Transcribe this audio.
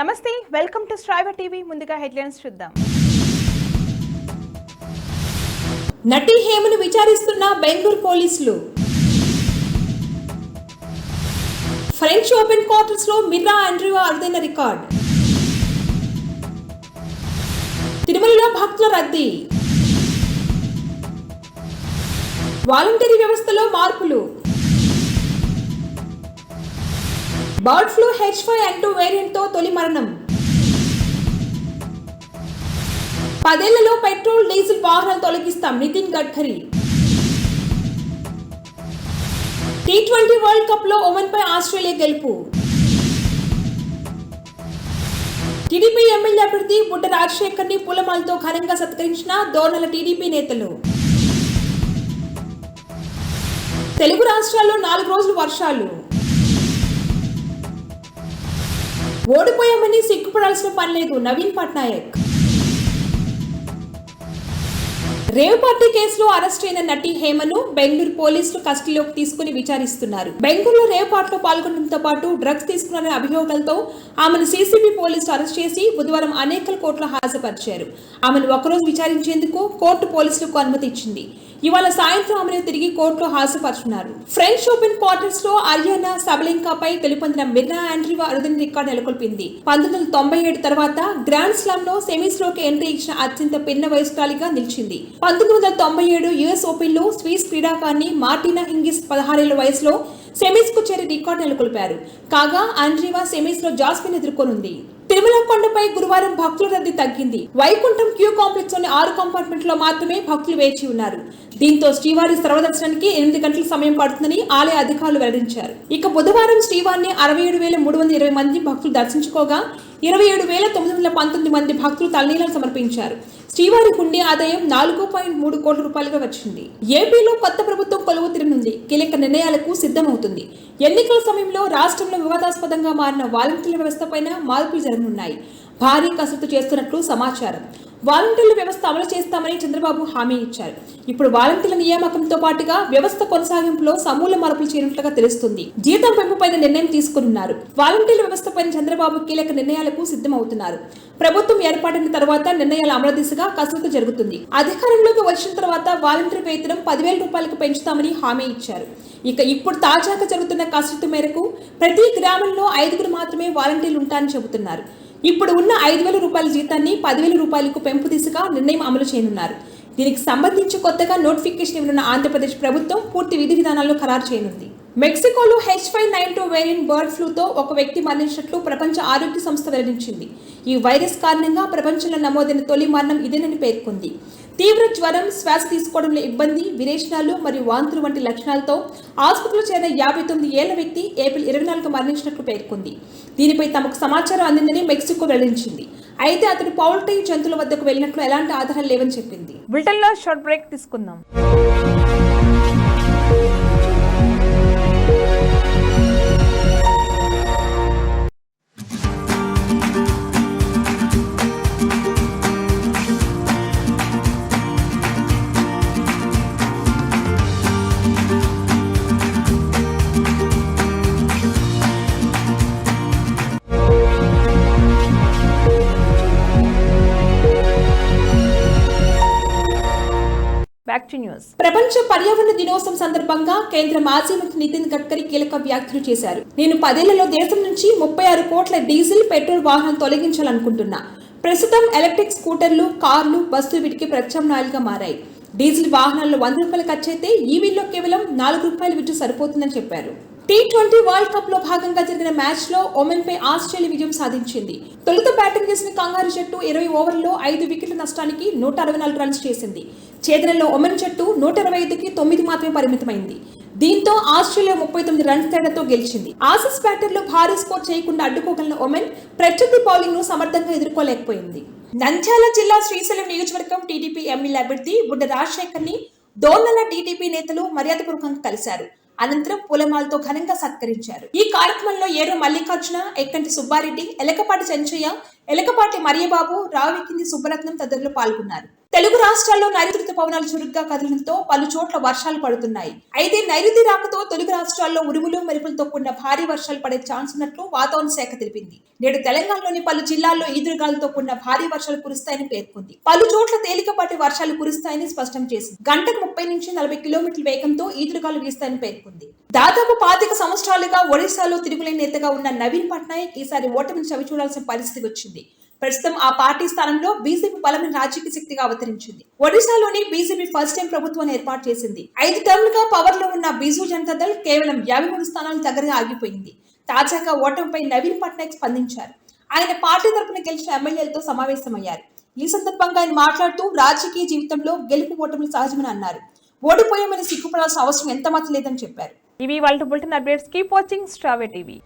నమస్తే welcome to striver TV ముందుగా headlines చూద్దాం. నటి హేమను విచారిస్తున్న బెంగళూరు పోలీసులు. ఫ్రెంచ్ ఓపెన్ క్వార్టర్స్లో మిర్రా ఆండ్రియా అరుదైన రికార్డ్. తిరుమలలో భక్తుల రద్దీ. వాలంటరీ వ్యవస్థలో మార్పులు. బర్డ్ ఫ్లూ హెచ్ ఫైవ్ అంటూ వేరియంట్తో తొలి మరణం. పదేళ్ళలో పెట్రోల్ డీజిల్ వాహనాలు తొలగిస్తాం Nitin Gadkari. T twenty world కప్లో ఒమన్ పై ఆస్ట్రేలియా గెలుపు. టీడీపీ ఎమ్మెల్యే అభ్యర్థి బుడ్డ రాజశేఖర్ని పూలమాలతో ఘనంగా సత్కరించిన దోర్నల టీడీపీ నేతలు. తెలుగు రాష్ట్రాల్లో నాలుగు రోజులు వర్షాలు. ఓడిపోయామని సిగ్గుపడాల్సిన పని లేదు నవీన్ పట్నాయక్. రేవ్ పార్టీ కేసులో అరెస్ట్ అయిన నటి హేమను బెంగళూరు పోలీసులు కస్టడీలోకి తీసుకుని విచారిస్తున్నారు. బెంగళూరులో రేవ్ పార్టీలో పాల్గొనడంతో పాటు డ్రగ్స్ తీసుకున్నారనే అభియోగాలతో ఆమెను సీసీబీ పోలీసులు అరెస్ట్ చేసి బుధవారం అనేకల కోర్టులో హాజరుపరిచారు. ఆమెను ఒకరోజు విచారించేందుకు కోర్టు పోలీసులకు అనుమతి ఇచ్చింది. ఇవాళ సాయంత్రం ఆమెను తిరిగి కోర్టులో హాజరుపరుచున్నారు. ఫ్రెంచ్ ఓపెన్ క్వార్టర్స్లో అరియానా సబలింకాపై గెలుపొందిన మిర్నా ఆండ్రీవా అరుదైన రికార్డు నెలకొల్పింది. పంతొమ్మిది వందల తొంభై ఏడు తర్వాత గ్రాండ్ స్లామ్లో సెమీస్లోకి ఎంట్రీ ఇచ్చిన అత్యంత పిన్న వయస్కురాలిగా నిలిచింది. పంతొమ్మిది వందల తొంభై ఏడు యుఎస్ ఓపెన్లో స్వీస్ క్రీడాకారిణి మార్టినా హింగిస్ పదహారేళ్ళ వయసులో సెమీస్కు చేరి రికార్డు నెలకొల్పారు. కాగా ఆండ్రీవా సెమీస్లో జాస్మిన్ ఎదుర్కొనుంది. తిరుమల కొండపై గురువారం భక్తుల రద్దీ తగ్గింది. వైకుంఠం క్యూ కాంప్లెక్స్లోని ఆరు కంపార్ట్మెంట్లో మాత్రమే భక్తులు వేచి ఉన్నారు. దీంతో శ్రీవారి సర్వదర్శనానికి ఎనిమిది గంటల సమయం పడుతుందని ఆలయ అధికారులు వెల్లడించారు. ఇక బుధవారం శ్రీవారిని అరవై ఏడు వేల మూడు వందల ఇరవై మంది భక్తులు దర్శించుకోగా ఇరవై ఏడు వేల తొమ్మిది వందల పంతొమ్మిది మంది భక్తులు తల్లీలను సమర్పించారు. శ్రీవారి హుండీ ఆదాయం నాలుగు పాయింట్ మూడు కోట్ల రూపాయలుగా వచ్చింది. ఏపీలో కొత్త ప్రభుత్వం కొలువు తిరనుంది. కీలక నిర్ణయాలకు సిద్ధమవుతుంది. ఎన్నికల సమయంలో రాష్ట్రంలో వివాదాస్పదంగా మారిన వాలంటీర్ల వ్యవస్థపైన మార్పులు జరగనున్నాయి. భారీ కసరత్తు చేస్తున్నట్లు సమాచారం. వాలంటీర్ల వ్యవస్థ అమలు చేస్తామని చంద్రబాబు హామీ ఇచ్చారు. ఇప్పుడు వాలంటీర్ల నియామకంతో పాటుగా వ్యవస్థ కొనసాగింపులో సమూల మార్పులు చేయనున్నట్లుగా తెలుస్తుంది. జీతం పెంపుపై నిర్ణయం తీసుకున్నారు వాలంటీర్ల వ్యవస్థపై చంద్రబాబు కీలక నిర్ణయాలకు సిద్ధమవుతున్నారు. ప్రభుత్వం ఏర్పాటైన తర్వాత నిర్ణయాల అమలు దిశగా కసరత్తు జరుగుతుంది. అధికారంలోకి వచ్చిన తర్వాత వాలంటీర్ వేతనం పదివేల రూపాయలకు పెంచుతామని హామీ ఇచ్చారు. ఇక ఇప్పుడు తాజాగా జరుగుతున్న కసరత్తు మేరకు ప్రతి గ్రామంలో ఐదుగురు మాత్రమే వాలంటీర్లు ఉంటారని చెబుతున్నారు. ఇప్పుడు ఉన్న ఐదు వేల రూపాయల జీతాన్ని పదివేల రూపాయలకు పెంపు దిశగా నిర్ణయం అమలు చేయనున్నారు. దీనికి సంబంధించి కొత్తగా నోటిఫికేషన్ ఇవ్వనున్న ఆంధ్రప్రదేశ్ ప్రభుత్వం పూర్తి విధి విధానాల్లో ఖరారు చేయనుంది. మెక్సికోలో H five nine two variant bird ఫ్లూతో ఒక వ్యక్తి మరణించినట్లు ప్రపంచ ఆరోగ్య సంస్థ వెల్లడించింది. ఈ వైరస్ కారణంగా ప్రపంచంలో నమోదైన తొలి మరణం ఇదేనని పేర్కొంది. తీవ్ర జ్వరం శ్వాస తీసుకోవడంలో ఇబ్బంది విరేచనాలు మరియు వాంతులు వంటి లక్షణాలతో ఆసుపత్రిలో చేరిన యాభై తొమ్మిది ఏళ్ళ వ్యక్తి ఏప్రిల్ ఇరవై నాలుగు మరణించినట్లు పేర్కొంది. దీనిపై తమకు సమాచారం అందిందని మెక్సికో వెల్లడించింది. అయితే అతడు పౌల్ట్రీ జంతువుల వద్దకు వెళ్ళినట్లు ఎలాంటి ఆధారాలు లేవని చెప్పింది. బులెటిన్లో షార్ట్ బ్రేక్ తీసుకుందాం. ఫ్యాక్ట్ న్యూస్ ప్రపంచ పర్యావరణ దినోత్సవం సందర్భంగా కేంద్ర మాజీ మంత్రి నితిన్ గడ్కరీ కీలక వ్యాఖ్యలు చేశారు. నేను పదేళ్ళలో దేశం నుంచి ముప్పై ఆరు కోట్ల డీజిల్ పెట్రోల్ వాహనం తొలగించాలనుకుంటున్నా. ప్రస్తుతం ఎలక్ట్రిక్ స్కూటర్లు కార్లు బస్సులు వీటికి ప్రత్యామ్నాయాలుగా మారాయి. డీజిల్ వాహనాల్లో వంద రూపాయలు ఖర్చు అయితే ఈవీల్లో కేవలం నాలుగు రూపాయలు విద్యుత్ సరిపోతుందని చెప్పారు. టీ ట్వంటీ వరల్డ్ కప్లో భాగంగా జరిగిన మ్యాచ్లో ఒమెన్ పై ఆస్ట్రేలియా విజయం సాధించింది. తొలుత బ్యాటింగ్ చేసిన కంగారు జట్టు ఇరవై ఓవర్లలో ఐదు వికెట్ల నష్టానికి నూట అరవై నాలుగు రన్స్ చేసింది. ఛేదనలో ఒమెన్ జట్టు నూట ఇరవై ఐదుకి తొమ్మిది మాత్రమే పరిమితమైంది. దీంతో ఆస్ట్రేలియా ముప్పై తొమ్మిది రన్స్ తేడాతో గెలిచింది. ఆసిస్ బ్యాటర్లో భారీ స్కోర్ చేయకుండా అడ్డుకోగలిగిన ఒమెన్ ప్రత్యర్థి బౌలింగ్ను సమర్థంగా ఎదుర్కోలేకపోయింది. నంద్యాల జిల్లా శ్రీశైలం నియోజకవర్గం టీడీపీ ఎమ్మెల్యే అభ్యర్థి బుడ్డ రాజశేఖర్ని దోర్నల టీడీపీ నేతలు మర్యాదపూర్వకంగా కలిశారు. అనంతరం పూలమాలతో ఘనంగా సత్కరించారు. ఈ కార్యక్రమంలో ఏరు మల్లికార్జున ఎక్కంటి సుబ్బారెడ్డి ఎలకపాటి చెంచయ్య ఎలకపాటి మరియబాబు రావికింది సుబ్బరత్నం తదితరులు పాల్గొన్నారు. తెలుగు రాష్ట్రాల్లో నైరుతి పవనాలు చురుగ్గా కదలడంతో పలు చోట్ల వర్షాలు పడుతున్నాయి. అయితే నైరుతి రాకతో తెలుగు రాష్ట్రాల్లో ఉరుములు మెరుపులతో కూడిన భారీ వర్షాలు పడే ఛాన్స్ ఉన్నట్లు వాతావరణ శాఖ తెలిపింది. నేడు తెలంగాణలోని పలు జిల్లాల్లో ఈదురుగాలతో కూడిన భారీ వర్షాలు కురుస్తాయని పేర్కొంది. పలు చోట్ల తేలికపాటి వర్షాలు కురుస్తాయని స్పష్టం చేసింది. గంటకు ముప్పై నుంచి నలభై కిలోమీటర్ల వేగంతో ఈదురుగాలు వీస్తాయని పేర్కొంది. దాదాపు పాతిక సంవత్సరాలుగా ఒడిశాలో తిరుగులేని నేతగా ఉన్న నవీన్ పట్నాయక్ ఈసారి ఓటమిని చవిచూడాల్సిన పరిస్థితి వచ్చింది. ప్రస్తుతం ఆ పార్టీ స్థానంలో బీజేపీ బలమైన రాజకీయ శక్తిగా అవతరించింది. ఒడిశాలోని బీజేపీ ఫస్ట్ టైం ప్రభుత్వాన్ని ఏర్పాటు చేసింది. ఐదు టర్మ్లుగా పవర్లో ఉన్న బీజు జనతా దళ్ కేవలం యాభై మూడు స్థానాలు దగ్గరగా ఆగిపోయింది. తాజాగా ఓటమిపై నవీన్ పట్నాయక్ స్పందించారు. ఆయన పార్టీ తరపున గెలిచిన ఎమ్మెల్యేలతో సమావేశమయ్యారు. ఈ సందర్భంగా ఆయన మాట్లాడుతూ రాజకీయ జీవితంలో గెలుపు ఓటములు సహజమని అన్నారు. ఓడిపోయామని సిగ్గుపడాల్సిన అవసరం ఎంత మాత్రం లేదని చెప్పారు. ఇవి వాళ్ళ బులెటిన్ అప్డేట్స్ కీప్ వాచింగ్ స్ట్రావే టీవీ.